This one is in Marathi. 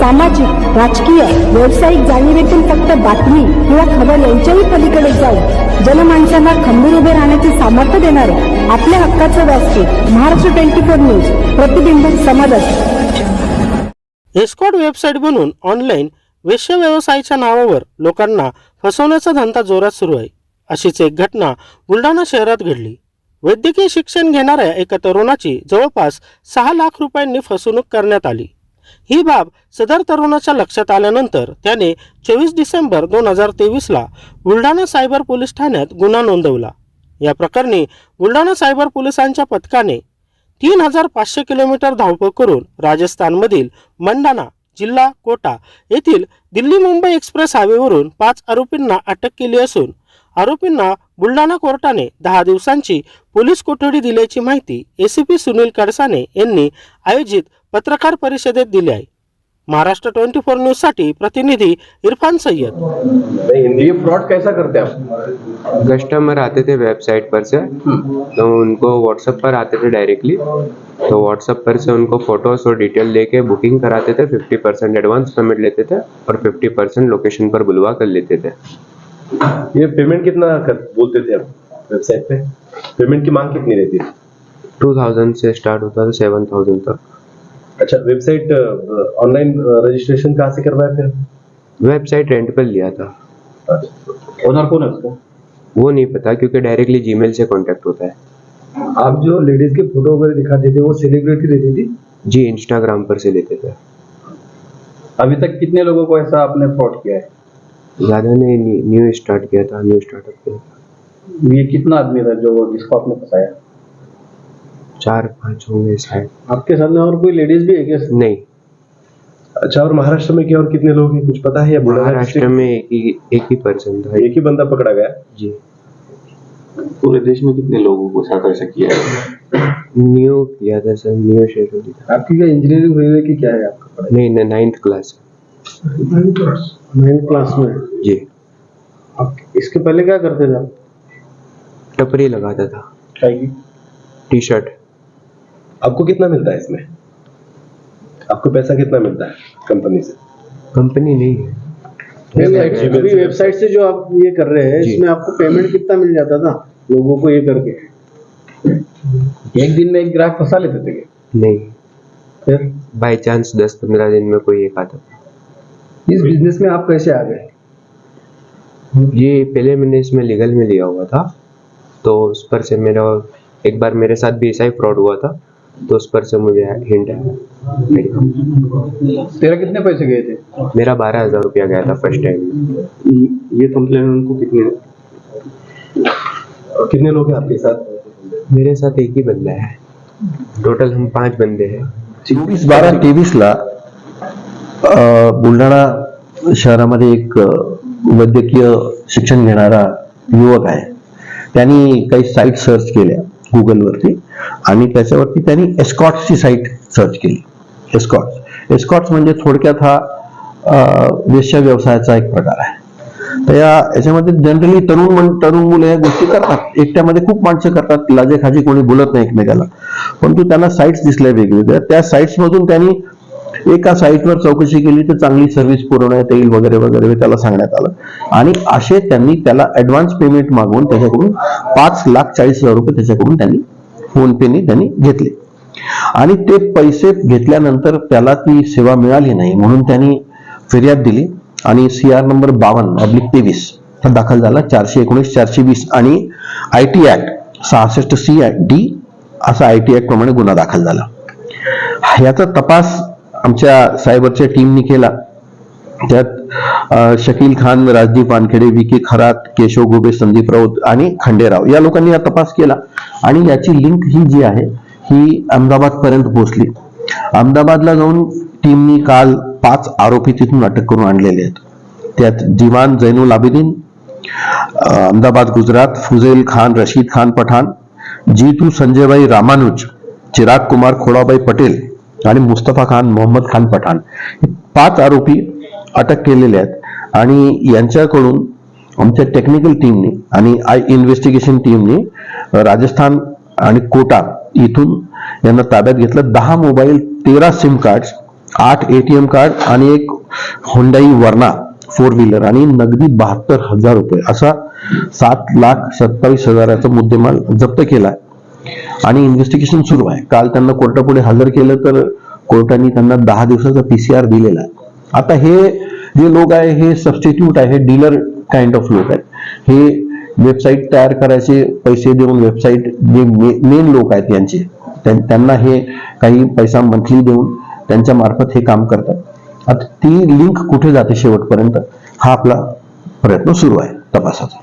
सामाजिक राजकीय व्यावसायिक जाणीवेतून फक्त बातमी किंवा खबर यांच्याही पलीकडे जाऊन जनमानसांना खंबीर उभे राहण्याचे सामर्थ्य देणारे आपल्या हक्काचं व्यासपीठ महाराष्ट्र ट्वेंटी फोर न्यूज प्रतिबिंब समाजात. एस्कॉट वेबसाईट बनून ऑनलाईन वेश्य व्यवसायाच्या नावावर लोकांना फसवण्याचा धंदा जोरात सुरू आहे. अशीच एक घटना बुलढाणा शहरात घडली. वैद्यकीय शिक्षण घेणाऱ्या एका तरुणाची जवळपास सहा लाख रुपयांनी फसवणूक करण्यात आली. ही बाब सदर तरुणाच्या लक्षात आल्यानंतर त्याने चोवीस डिसेंबर दोन हजार तेवीसला बुलढाणा सायबर पोलीस ठाण्यात गुन्हा नोंदवला. या प्रकरणी बुलढाणा सायबर पोलिसांच्या पथकाने तीन हजार पाचशे किलोमीटर धावपळ करून राजस्थानमधील मंडाना जिल्हा कोटा येथील दिल्ली मुंबई एक्सप्रेस हायवेवरून पाच आरोपींना अटक केली असून आरोपींना बुलढाणा कोर्टाने दहा दिवसांची पोलीस कोठडी दिल्याची माहिती एसीपी सुनील कडसाने यांनी आयोजित पत्रकार परिषदेत दिली आहे. महाराष्ट्र ट्वेंटी फोर न्यूजसाठी प्रतिनिधी इरफान सय्यद. ये फ्रॉड कैसा करते हैं आप? कस्टमर आते थे वेबसाइट पर से तो उनको व्हाट्सएप पर आते थे डायरेक्टली तो व्हाट्सएप पर से उनको फोटोज और डिटेल लेके बुकिंग कराते थे फिफ्टी परसेंट एडवांस पेमेंट लेते थे और फिफ्टी परसेंट लोकेशन पर बुलवा कर लेते थे। ये पेमेंट कितना कर, बोलते थे आप वेबसाइट पे? पेमेंट की मांग कितनी रहती है? टू थाउज़ेंड से स्टार्ट होता था सेवन थाउज़ेंड तक। अच्छा वेबसाइट ऑनलाइन रजिस्ट्रेशन कहाँ से करवाया फिर? वेबसाइट रेंट पर लिया था। ओनर कौन है उसका? वो नहीं पता क्योंकि डायरेक्टली जीमेल से कांटेक्ट होता है। आप जो लेडीज़ के फ़ोटो वगैरह दिखाते थे वो सेलिब्रिटी रहती थी? जी इंस्टाग्राम पर से लेते थे। अभी तक कितने लोगों को ऐसा आपने फ्रॉड किया है? ज़्यादा ने न्यू स्टार्ट किया था न्यू स्टार्टअप किया था। ये कितना आदमी था जो जिसको आपने फंसाया? चार पाँच होंगे शायद। आपके सामने और कोई लेडीज़ भी है क्या? नहीं। अच्छा और महाराष्ट्र में क्या और कितने लोग हैं? कुछ पता है या महाराष्ट्र में एक ही एक ही पर्सन था। एक ही बंदा पकड़ा गया? जी। पूरे देश में कितने लोगों को साथ ऐसा किया है? न्यू किया था सर न्यू शेड्यूल था। आपकी क्या इंजीनियरिंग हुई है कि क्या है आपका? नहीं नाइन्थ क्लास नाइन्थ क्लास में? जी। आप इसके पहले क्या करते थे आप? टपरी लगाता था। क्या की। टी शर्ट आपको कितना मिलता है इसमें? आपको पैसा कितना मिलता है कंपनी से? कंपनी नहीं है। Gmail अभी वेबसाइट से जो आप ये कर रहे हैं इसमें आपको पेमेंट कितना मिल जाता था लोगों को ये करके? एक दिन में एक ग्राहक फंसा लेते थे नहीं। फिर? बाय चांस दस पंद्रह दिन में कोई एक आता था। इस बिज़नेस में आप कैसे आ गए? ये पहले मैंने इसमें लीगल में लिया हुआ था। तो उस पर से मेरा एक बार मेरे साथ भी ऐसा ही फ्रॉड हुआ था। तो उस पर से मुझे हिंट आया। तेरा कितने पैसे गए थे? मेरा बारह हज़ार रुपया गया था फ़र्स्ट टाइम ये कंप्लेन उनको कितने और कितने लोग हैं आपके साथ? मेरे साथ एक ही बंदा है। टोटल हम पाँच बंदे हैं। चोवीस बारा तेवीसला अ, बुलढाणा शहरामध्ये एक वैद्यकीय शिक्षण घेणारा युवक आहे. त्यांनी काही साईट सर्च केल्या गुगलवरती आणि त्याच्यावरती त्यांनी एस्कॉट्सची साईट सर्च केली. एस्कॉट्स एस्कॉट्स म्हणजे थोडक्यात हा वेश्या व्यवसायाचा एक प्रकार आहे. तर या याच्यामध्ये जनरली तरुण मन तरुण मुले या गोष्टी करतात. एकट्यामध्ये खूप माणसं करतात. लाजे खाजी कोणी बोलत नाही एकमेकाला. परंतु त्यांना साईट्स दिसल्या वेगवेगळ्या त्या साईट्स मधून त्यांनी एका साईटवर चौकशी केली तर चांगली सर्व्हिस पुरवण्यात येईल वगैरे वगैरे त्याला सांगण्यात आलं. आणि असे त्यांनी त्याला ऍडव्हान्स पेमेंट मागवून त्याच्याकडून पाच लाख चाळीस हजार रुपये त्याच्याकडून त्यांनी फोन पेने त्यांनी घेतले. आणि ते पैसे घेतल्यानंतर त्याला ती सेवा मिळाली नाही म्हणून त्यांनी फिर्याद दिली. आणि सी आर नंबर बावन्न अब्लिक तेवीस दाखल झाला. चारशे एकोणीस चारशे वीस आणि आय टी ऍक्ट सहासष्ट सी डी असा आय टी ऍक्ट प्रमाणे गुन्हा दाखल झाला. याचा तपास आमच्या सायबरच्या टीमनी केला. त्यात शकील खान राजदीप वानखेडे के खरात केशव गोबे संदीप राऊत आणि खंडेराव या लोकांनी हा तपास केला. आणि याची लिंक ही जी आहे ही अहमदाबाद पर्यंत पोहोचली. अहमदाबादला जाऊन टीमनी काल पाच आरोपी तिथून अटक करून आणलेले आहेत. त्यात दिवान जैनुल आबिदीन अहमदाबाद गुजरात फुजेल खान रशीद खान पठाण जीतू संजयभाई रामानुज चिराग कुमार खोडाबाई पटेल आणि मुस्तफा खान मोहम्मद खान पठाण हे पाच आरोपी अटक केलेले आहेत. आणि यांच्याकडून आमच्या टेक्निकल टीमने आणि आय इन्व्हेस्टिगेशन टीमने राजस्थान आणि कोटा इथून यांना ताब्यात घेतलं. दहा मोबाईल तेरा सिम कार्ड आठ एटीएम कार्ड आणि एक होंडाई वर्ना फोर व्हीलर आणि नगदी बहात्तर हजार रुपये असा सात लाख सत्तावीस हजाराचा मुद्देमाल जप्त केला आणि इन्व्हेस्टिगेशन सुरू आहे. काल त्यांना कोर्टापुढे हजर केलं तर कोर्टाने त्यांना दहा दिवसाचा पीसीआर दिलेला आहे. आता हे जे लोक आहे हे सबस्टिट्यूट आहे हे डीलर काइंड ऑफ लोक आहेत. हे वेबसाईट तयार करायचे पैसे देऊन वेबसाईट जे मेन लोक आहेत यांचे त्यांना हे काही पैसा मंथली देऊन त्यांच्या मार्फत हे काम करतात. आता ती लिंक कुठे जाते शेवटपर्यंत? हा आपला प्रयत्न सुरू आहे तपासाचा.